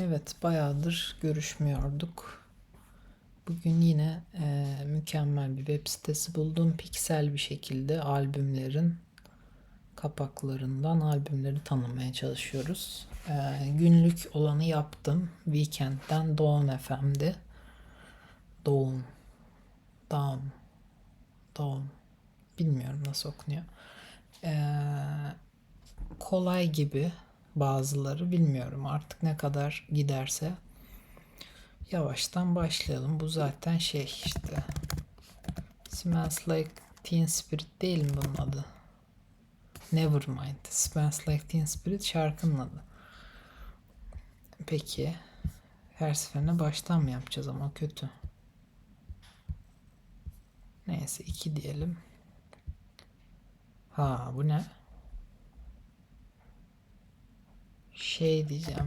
Evet, bayağıdır görüşmüyorduk. Bugün yine e, mükemmel bir web sitesi buldum. Piksel bir şekilde albümlerin kapaklarından albümleri tanımaya çalışıyoruz. E, günlük olanı yaptım. Weekend'den Dawn FM'di. Dawn. Dawn. Dawn. Bilmiyorum nasıl okunuyor. E, kolay gibi bazıları bilmiyorum artık ne kadar giderse yavaştan başlayalım. Bu zaten şey işte Smells Like Teen Spirit değil mi bunun adı? Nevermind. Smells Like Teen Spirit şarkının adı. Peki her seferinde baştan mı yapacağız ama kötü. Neyse iki diyelim. Ha bu ne? Şey diyeceğim.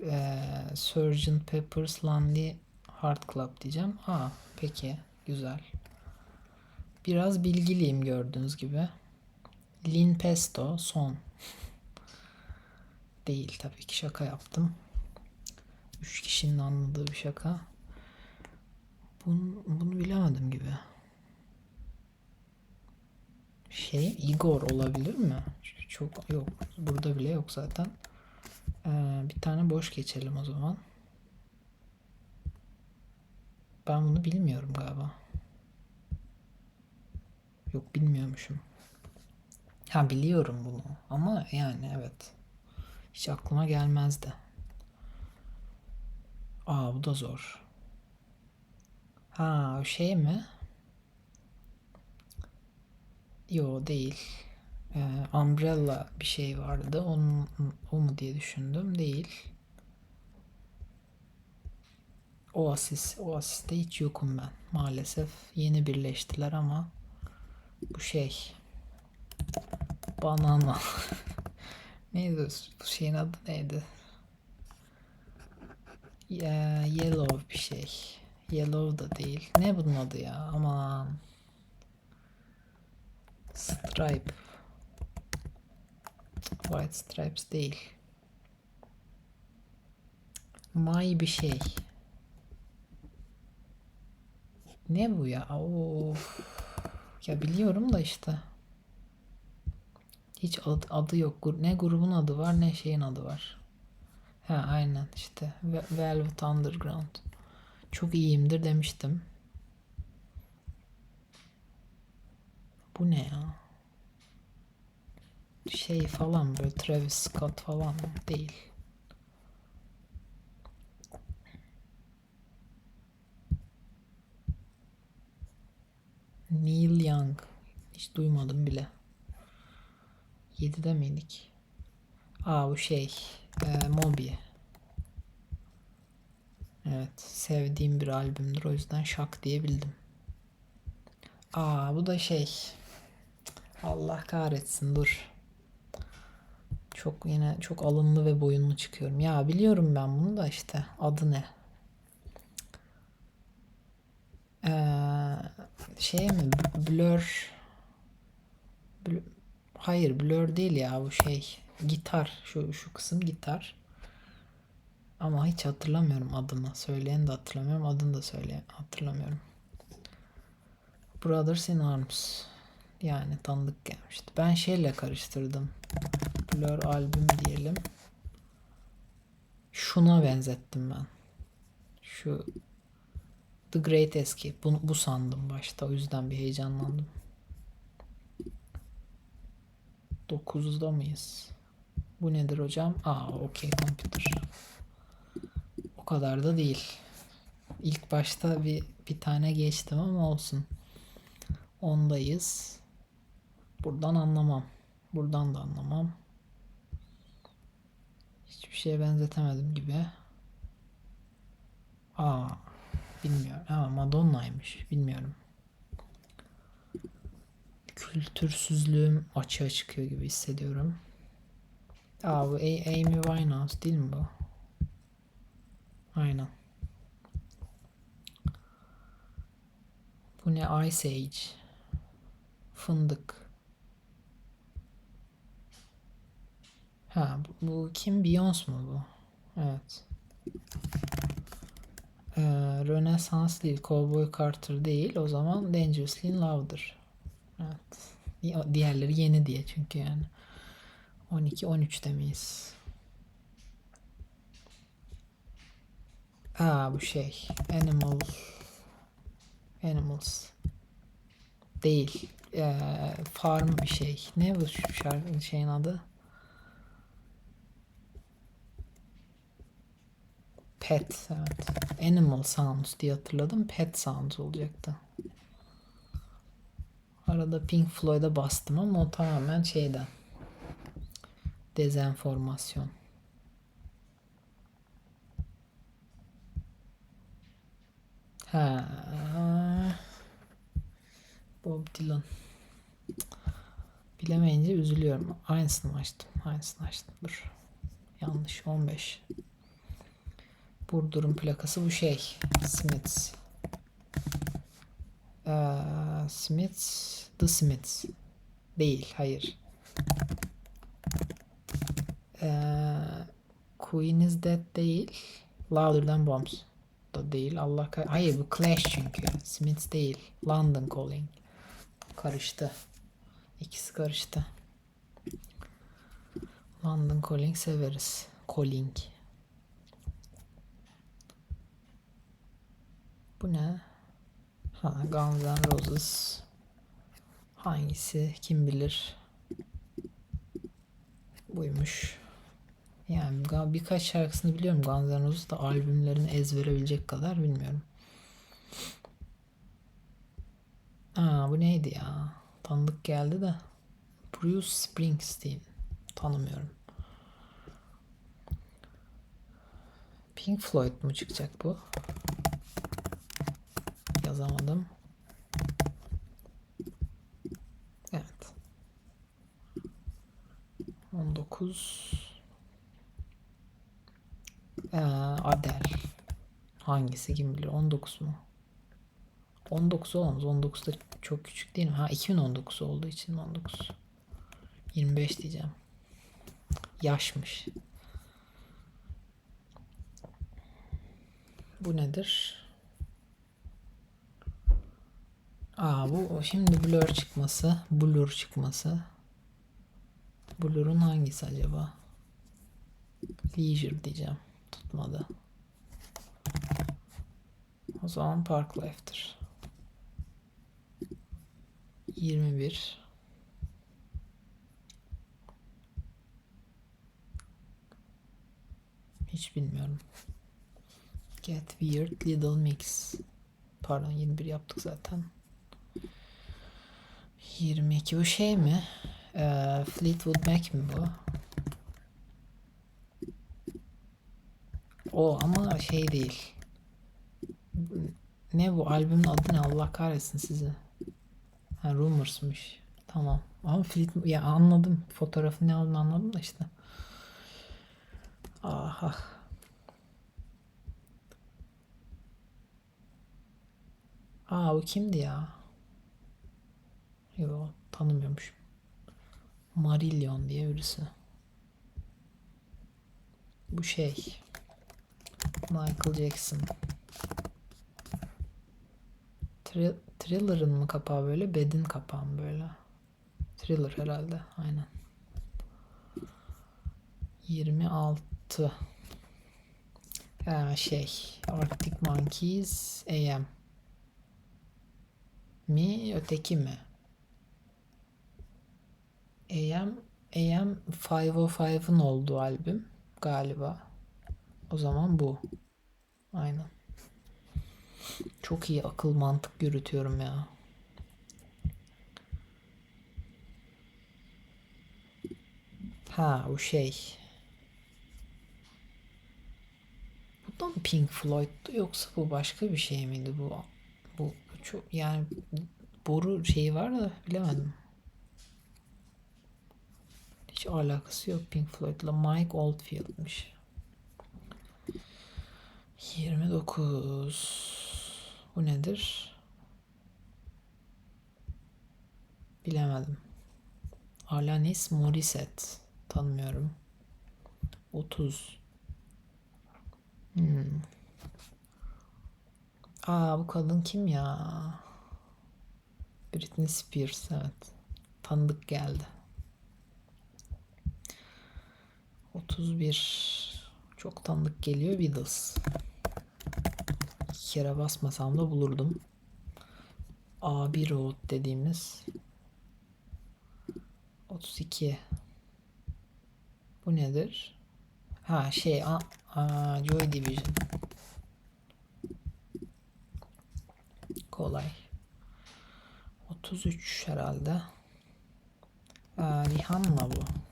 Eee Sgt. Pepper's Lonely Heart Club diyeceğim. Aa peki güzel. Biraz bilgiliyim gördüğünüz gibi. Lin Pesto son. Değil tabii ki şaka yaptım. Üç kişinin anladığı bir şaka. Bunu, bunu bilemedim gibi. Şey Igor olabilir mi? Çok yok. Burada bile yok zaten. Ee, bir tane boş geçelim o zaman. Ben bunu bilmiyorum galiba. Yok bilmiyormuşum. Ha biliyorum bunu ama yani evet. Hiç aklıma gelmezdi. Aa bu da zor. Ha o şey mi? Yo değil. Ee, umbrella bir şey vardı. Onun, o mu diye düşündüm. Değil. Oasis. Oasis'te hiç yokum ben. Maalesef yeni birleştiler ama bu şey banana neydi bu şeyin adı neydi? Ya, yellow bir şey. Yellow da değil. Ne bunun adı ya? Aman. Stripe. White Stripes değil. May bir şey. Ne bu ya? Of. Ya biliyorum da işte. Hiç adı, adı yok. Ne grubun adı var ne şeyin adı var. Ha aynen işte. Velvet Underground. Çok iyiyimdir demiştim. Bu ne ya? Şey falan böyle Travis Scott falan değil. Neil Young. Hiç duymadım bile. 7'de miydik? Aa bu şey. E, Moby. Evet. Sevdiğim bir albümdür. O yüzden şak diyebildim. Aa bu da şey. Allah kahretsin dur. Çok yine çok alınlı ve boyunlu çıkıyorum. Ya biliyorum ben bunu da işte. Adı ne? Ee, şey mi? Blur. Blur. Hayır Blur değil ya bu şey. Gitar. Şu, şu kısım gitar. Ama hiç hatırlamıyorum adını. Söyleyen de hatırlamıyorum. Adını da söyleyen hatırlamıyorum. Brothers in Arms. Yani tanıdık gelmişti. Ben şeyle karıştırdım. Blur albüm diyelim. Şuna benzettim ben. Şu The Great Escape. Bunu, bu sandım başta. O yüzden bir heyecanlandım. 9'da mıyız? Bu nedir hocam? Aa okey computer. O kadar da değil. İlk başta bir, bir tane geçtim ama olsun. Ondayız. Buradan anlamam. Buradan da anlamam. Hiçbir şeye benzetemedim gibi. Aa, bilmiyorum. Ama Madonna'ymış. Bilmiyorum. Kültürsüzlüğüm açığa çıkıyor gibi hissediyorum. Aa bu Amy Winehouse değil mi bu? Aynen. Bu ne? Ice Age. Fındık. Ha bu, bu kim? Beyoncé mu bu? Evet. Ee, Rönesans değil, Cowboy Carter değil. O zaman Dangerously in Love'dır. Evet. Di- Diğerleri yeni diye çünkü yani. 12 13 demeyiz. Aa bu şey. Animal Animals. Değil. Ee, farm bir şey. Ne bu şarkı şeyin adı? Pet. Evet. Animal Sounds diye hatırladım. Pet Sounds olacaktı. Arada Pink Floyd'a bastım ama o tamamen şeyden. Dezenformasyon. Ha. Bob Dylan. Bilemeyince üzülüyorum. Aynısını açtım? Aynısını açtım. Dur. Yanlış. 15. Burdur'un plakası bu şey. Smiths. Ee, Smiths. The Smiths. Değil. Hayır. Ee, Queen is Dead değil. Louder Than Bombs da değil. Allah kah- Hayır bu Clash çünkü. Smiths değil. London Calling. Karıştı. İkisi karıştı. London Calling severiz. Calling. Bu ne? Ha, Guns N' Roses. Hangisi kim bilir? Buymuş. Yani birkaç şarkısını biliyorum Guns N' Roses da albümlerini ezberebilecek kadar bilmiyorum. Aa bu neydi ya? Tanıdık geldi de. Bruce Springsteen. Tanımıyorum. Pink Floyd mu çıkacak bu? Yazamadım. Evet. 19 ee, Adele. Hangisi kim bilir? 19 mu? 19 olamaz. 19 da çok küçük değil mi? Ha 2019 olduğu için 19. 25 diyeceğim. Yaşmış. Bu nedir? Aa bu şimdi Blur çıkması. Blur çıkması. Blur'un hangisi acaba? Leisure diyeceğim. Tutmadı. O zaman Park Life'tir. 21 Hiç bilmiyorum. Get Weird Little Mix. Pardon 21 yaptık zaten. 22 bu şey mi? Ee, Fleetwood Mac mi bu? O ama şey değil. Ne bu albümün adı ne Allah kahretsin sizi. Ha Rumors'muş. Tamam. Ama Fleet ya anladım. Fotoğrafın ne olduğunu anladım da işte. Aha. Aa o kimdi ya? Yo tanımıyormuş. Marillion diye birisi. Bu şey. Michael Jackson. Thrill- Thriller'ın mı kapağı böyle? Bed'in kapağı mı böyle? Thriller herhalde. Aynen. 26. Ha, şey. Arctic Monkeys AM. Mi? Öteki mi? AM AM 505'ın olduğu albüm galiba. O zaman bu. Aynen. Çok iyi akıl mantık yürütüyorum ya. Ha o şey. Bu da mı Pink Floyd'du yoksa bu başka bir şey miydi bu? Bu çok yani boru şeyi var da bilemedim. Alakası yok Pink Floyd'la. Mike Oldfield'miş. 29. Bu nedir? Bilemedim. Alanis Morissette. Tanımıyorum. 30. Hmm. Aa bu kadın kim ya? Britney Spears evet. Tanıdık geldi. 31 çok tanıdık geliyor Beatles. İki kere basmasam da bulurdum. A1 Road dediğimiz. 32 Bu nedir? Ha şey a, a, Joy Division. Kolay. 33 herhalde. Aa, Rihanna bu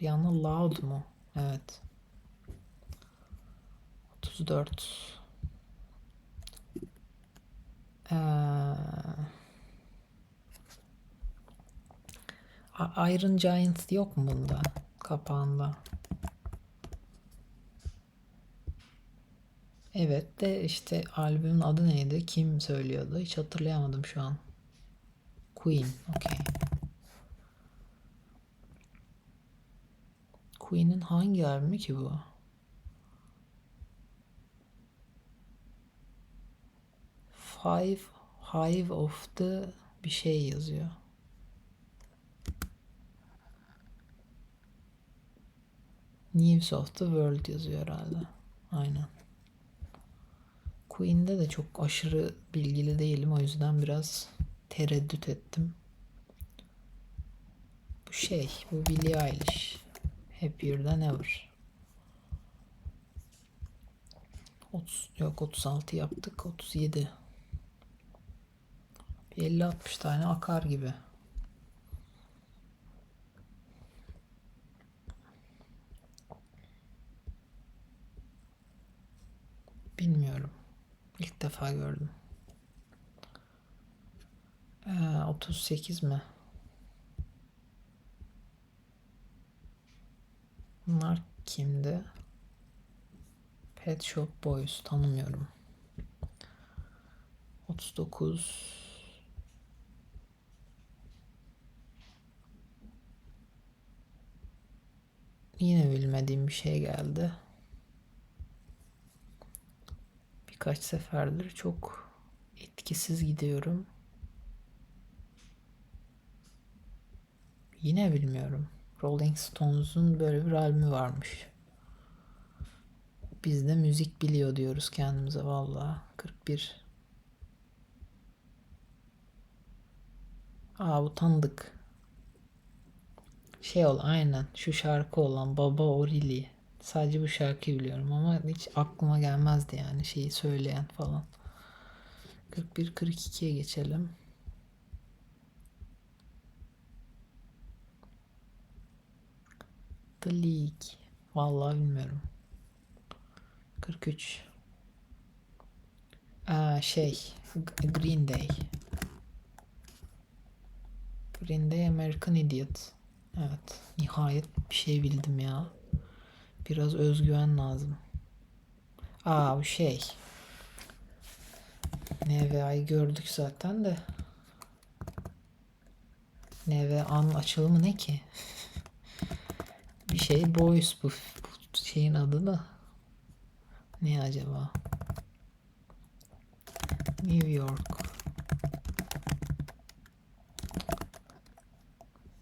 Rihanna Loud mu? Evet 34 ee, Iron Giant yok mu bunda? Kapağında. Evet de işte albümün adı neydi? Kim söylüyordu? Hiç hatırlayamadım şu an. Queen. Okay. Queen'in hangi albümü ki bu? Five Hive of the bir şey yazıyor. News of the World yazıyor herhalde. Aynen. Queen'de de çok aşırı bilgili değilim. O yüzden biraz tereddüt ettim. Bu şey, bu Billie Eilish. Happier Than Ever. 30, yok 36 yaptık. 37. 50-60 tane akar gibi. Bilmiyorum. İlk defa gördüm. Ee, 38 mi? Bunlar kimdi? Pet Shop Boys tanımıyorum. 39 Yine bilmediğim bir şey geldi. Birkaç seferdir çok etkisiz gidiyorum. Yine bilmiyorum. Rolling Stones'un böyle bir albümü varmış. Biz de müzik biliyor diyoruz kendimize valla. 41. Aa bu tanıdık. Şey ol aynen şu şarkı olan Baba Orili. Sadece bu şarkıyı biliyorum ama hiç aklıma gelmezdi yani şeyi söyleyen falan. 41-42'ye geçelim. The League. Vallahi bilmiyorum. 43. Aa, şey. Green Day. Green Day American Idiot. Evet. Nihayet bir şey bildim ya. Biraz özgüven lazım. Aa bu şey. NVA'yı gördük zaten de. NVA'nın açılımı ne ki? Bir şey Boys bu, bu şeyin adı da. Ne acaba? New York.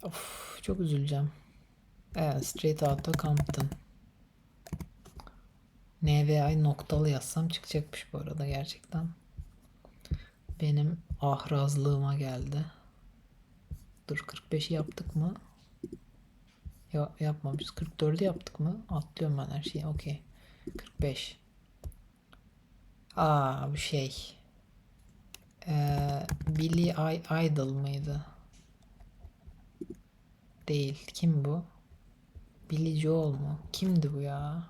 Of çok üzüleceğim. Evet Straight Outta Compton. NVA'yı noktalı yazsam çıkacakmış bu arada gerçekten. Benim ahrazlığıma geldi. Dur 45'i yaptık mı? Ya, yapmamışız. 44'ü yaptık mı? Atlıyorum ben her şeyi. Okey. 45. Aa bu şey. Ee, Billy Idol mıydı? Değil. Kim bu? Billy Joel mu? Kimdi bu ya?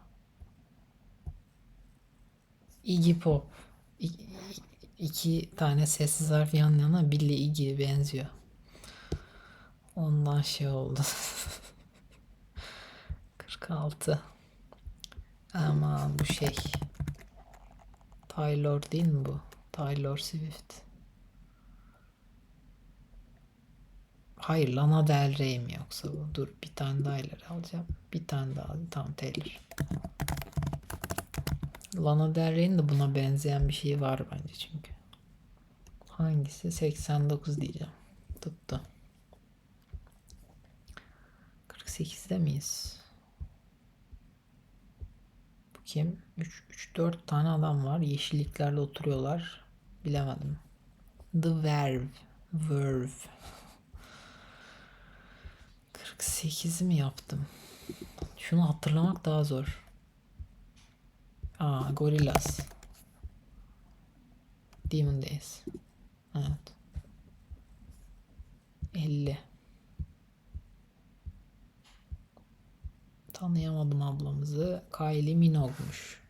Iggy Pop. İ iki tane sessiz harf yan yana Billy Iggy'ye benziyor. Ondan şey oldu. 46. Aman bu şey. Taylor değil mi bu? Taylor Swift. Hayır Lana Del Rey mi yoksa bu? Dur bir tane daha ileri alacağım. Bir tane daha. Tamam Taylor. Lana Del Rey'in de buna benzeyen bir şey var bence çünkü. Hangisi? 89 diyeceğim. Tuttu. 48'de miyiz? Kim? 3 3 4 tane adam var. Yeşilliklerde oturuyorlar. Bilemedim. The Verve. Verve. 48 mi yaptım? Şunu hatırlamak daha zor. Aa, Gorillaz. Demon Days. Evet. 50. Tanıyamadım ablamızı. Kylie Minogue'muş.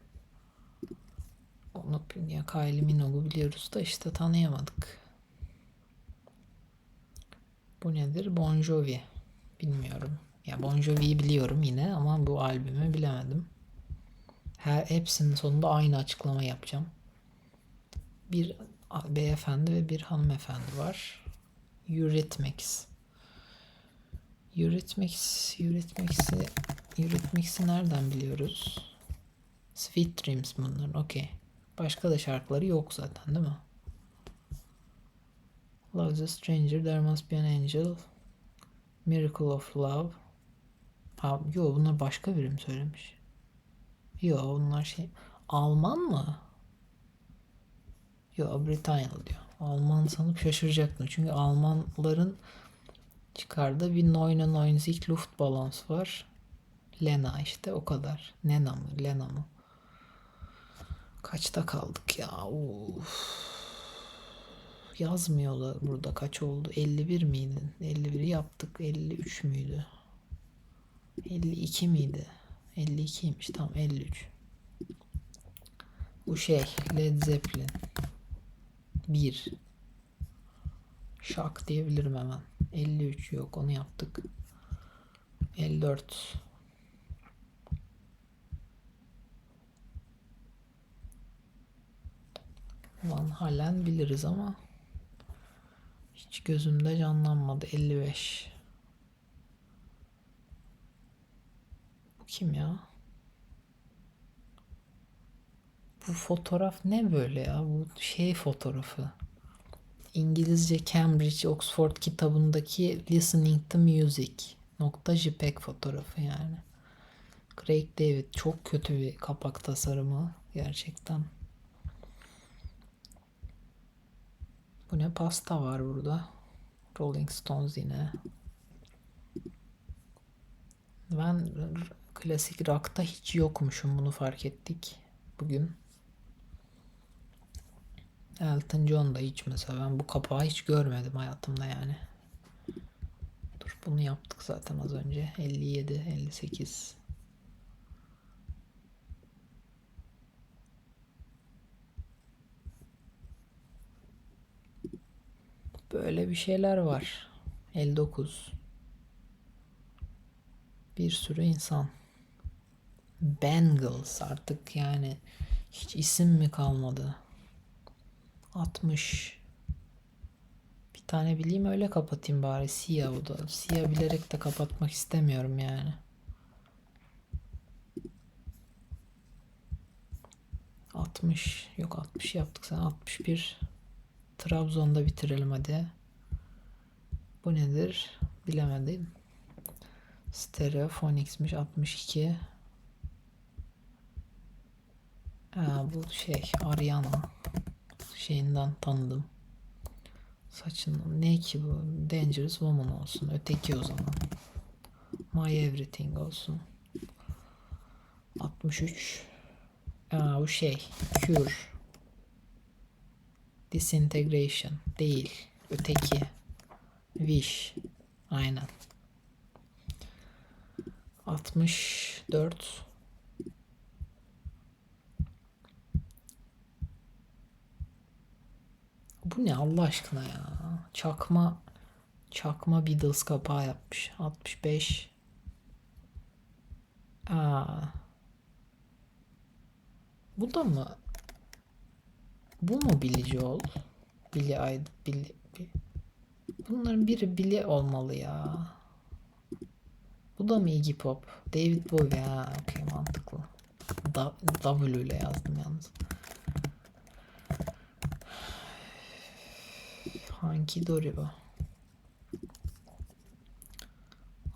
Onu ya Kylie Minogue'u biliyoruz da işte tanıyamadık. Bu nedir? Bon Jovi. Bilmiyorum. Ya Bon Jovi'yi biliyorum yine ama bu albümü bilemedim. Her hepsinin sonunda aynı açıklama yapacağım. Bir beyefendi ve bir hanımefendi var. Eurythmics. Eurythmics, Eurythmics'i Eurythmics'i nereden biliyoruz? Sweet Dreams bunlar. Okey. Başka da şarkıları yok zaten değil mi? Love's a Stranger, There Must Be an Angel, Miracle of Love. Ha, yo bunlar başka birim söylemiş. Yo bunlar şey Alman mı? Yo Britanyalı diyor. Alman sanıp şaşıracaktım. Çünkü Almanların çıkardığı bir Neune Neunzig Luftballons var. Lena işte o kadar. Nena mı? Lena mı? Kaçta kaldık ya? Uf. Yazmıyorlar burada kaç oldu? 51 miydi? 51'i yaptık. 53 müydü? 52 miydi? 52'ymiş tamam 53. Bu şey Led Zeppelin. 1. Şak diyebilirim hemen. 53 yok onu yaptık. 54. Van Halen biliriz ama hiç gözümde canlanmadı. 55. Bu kim ya? Bu fotoğraf ne böyle ya? Bu şey fotoğrafı. İngilizce Cambridge Oxford kitabındaki Listening to Music nokta JPEG fotoğrafı yani. Craig David çok kötü bir kapak tasarımı gerçekten. Bu ne pasta var burada. Rolling Stones yine. Ben klasik rock'ta hiç yokmuşum bunu fark ettik bugün. Elton John da hiç mesela ben bu kapağı hiç görmedim hayatımda yani. Dur bunu yaptık zaten az önce. 57, 58. Böyle bir şeyler var. 59. Bir sürü insan. Bengals artık yani hiç isim mi kalmadı? 60. Bir tane bileyim öyle kapatayım bari. Siyah bu da. Siyah bilerek de kapatmak istemiyorum yani. Altmış. Yok 60 yaptık sen. 61. Trabzon'da bitirelim hadi. Bu nedir? Bilemedim. Stereophonics'miş 62. Ha, bu şey Ariana şeyinden tanıdım. Saçın ne ki bu? Dangerous Woman olsun. Öteki o zaman. My Everything olsun. 63. Aa bu şey. Cure. Disintegration. Değil. Öteki. Wish. Aynen. 64. Bu ne Allah aşkına ya? Çakma çakma Beatles kapağı yapmış. 65. Aa. Bu da mı? Bu mu Billy Joel? Billy Ayd Billy, Billy. Bunların biri Billy olmalı ya. Bu da mı Iggy Pop? David Bowie ha. Okey mantıklı. Da w ile yazdım yalnız. Hangi Dory bu?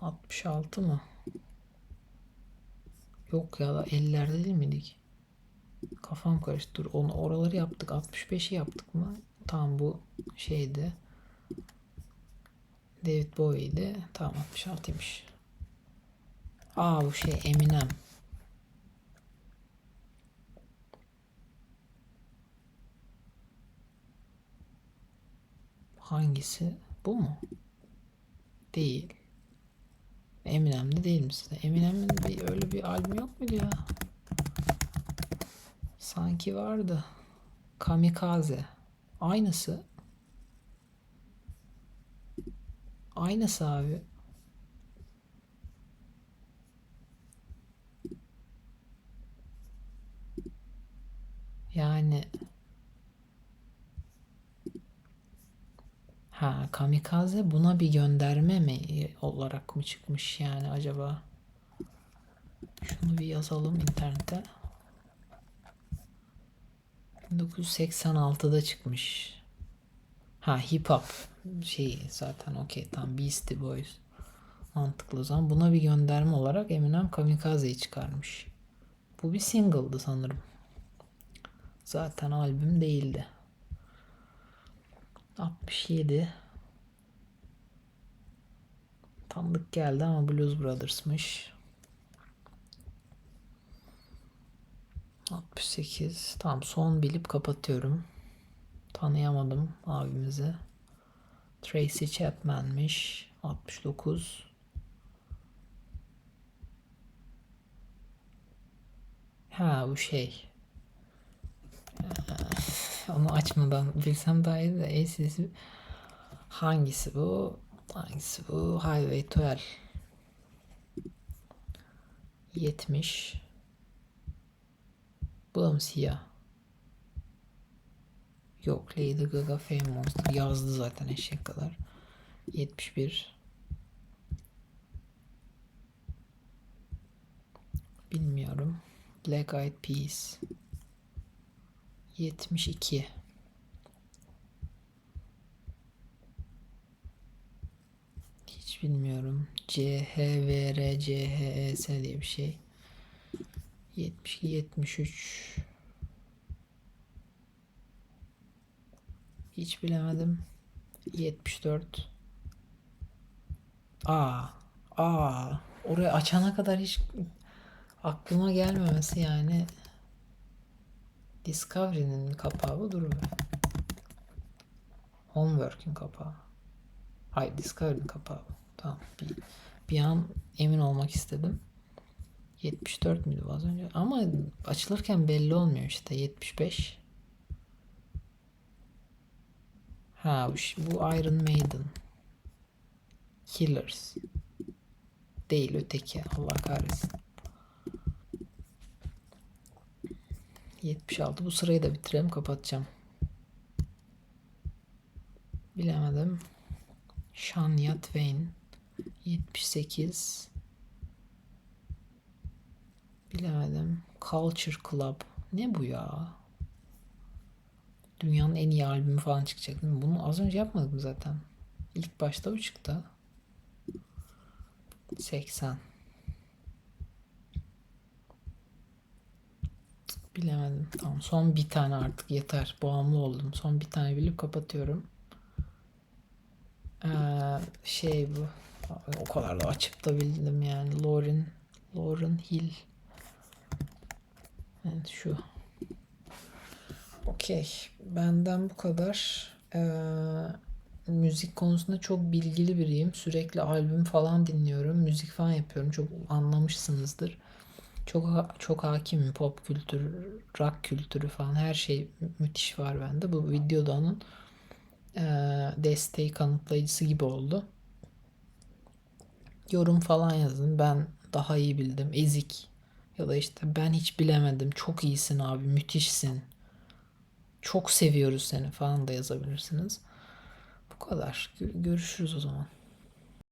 66 mı? Yok ya da 50'lerde değil miydik? Kafam karıştı. Dur onu oraları yaptık. 65'i yaptık mı? Tamam bu şeydi. David Bowie'ydi. Tamam 66'ymış. Aa bu şey Eminem. Hangisi? Bu mu? Değil. Eminem de değil misin? Eminem'in bir, öyle bir albüm yok muydu ya? Sanki vardı. Kamikaze. Aynısı. Aynısı abi. Yani ha kamikaze buna bir gönderme mi olarak mı çıkmış yani acaba? Şunu bir yazalım internete. 1986'da çıkmış. Ha hip hop şeyi zaten okey tam Beastie Boys. Mantıklı o zaman. Buna bir gönderme olarak Eminem Kamikaze'yi çıkarmış. Bu bir single'dı sanırım. Zaten albüm değildi. 67 Tanıdık geldi ama Blues Brothers'mış. 68 Tamam son bilip kapatıyorum. Tanıyamadım abimizi. Tracy Chapman'miş. 69 Ha bu şey. Onu açmadan bilsem daha iyi de ACDC hangisi bu? Hangisi bu? Highway 12 70 Bu da mı siyah? Yok Lady Gaga Fame Monster yazdı zaten eşek kadar. 71 Bilmiyorum. Black Eyed Peas 72 Hiç bilmiyorum. CHVR CHES diye bir şey. 72 73 Hiç bilemedim. 74 Aa, aa, orayı açana kadar hiç aklıma gelmemesi yani Discovery'nin kapağı bu dur be. Homework'ün kapağı. Hayır Discovery'nin kapağı bu. Tamam. Bir, bir an emin olmak istedim. 74 müydü az önce? Ama açılırken belli olmuyor işte. 75. Ha bu, Iron Maiden. Killers. Değil öteki. Allah kahretsin. 76. Bu sırayı da bitirelim. Kapatacağım. Bilemedim. Shania Twain. 78. Bilemedim. Culture Club. Ne bu ya? Dünyanın en iyi albümü falan çıkacak değil mi? Bunu az önce yapmadık mı zaten? İlk başta bu çıktı. 80. Bilemedim. Tamam son bir tane artık yeter. Bağımlı oldum. Son bir tane bilip kapatıyorum. Ee, şey bu. O kadar da açıp da bildim yani. Lauren Lauren Hill. Evet şu. Okey. Benden bu kadar. Ee, müzik konusunda çok bilgili biriyim. Sürekli albüm falan dinliyorum. Müzik falan yapıyorum. Çok anlamışsınızdır. Çok çok hakimim pop kültür, rock kültürü falan her şey müthiş var bende. Bu videoda onun e, desteği kanıtlayıcısı gibi oldu. Yorum falan yazın. Ben daha iyi bildim. Ezik. Ya da işte ben hiç bilemedim. Çok iyisin abi. Müthişsin. Çok seviyoruz seni falan da yazabilirsiniz. Bu kadar. Görüşürüz o zaman.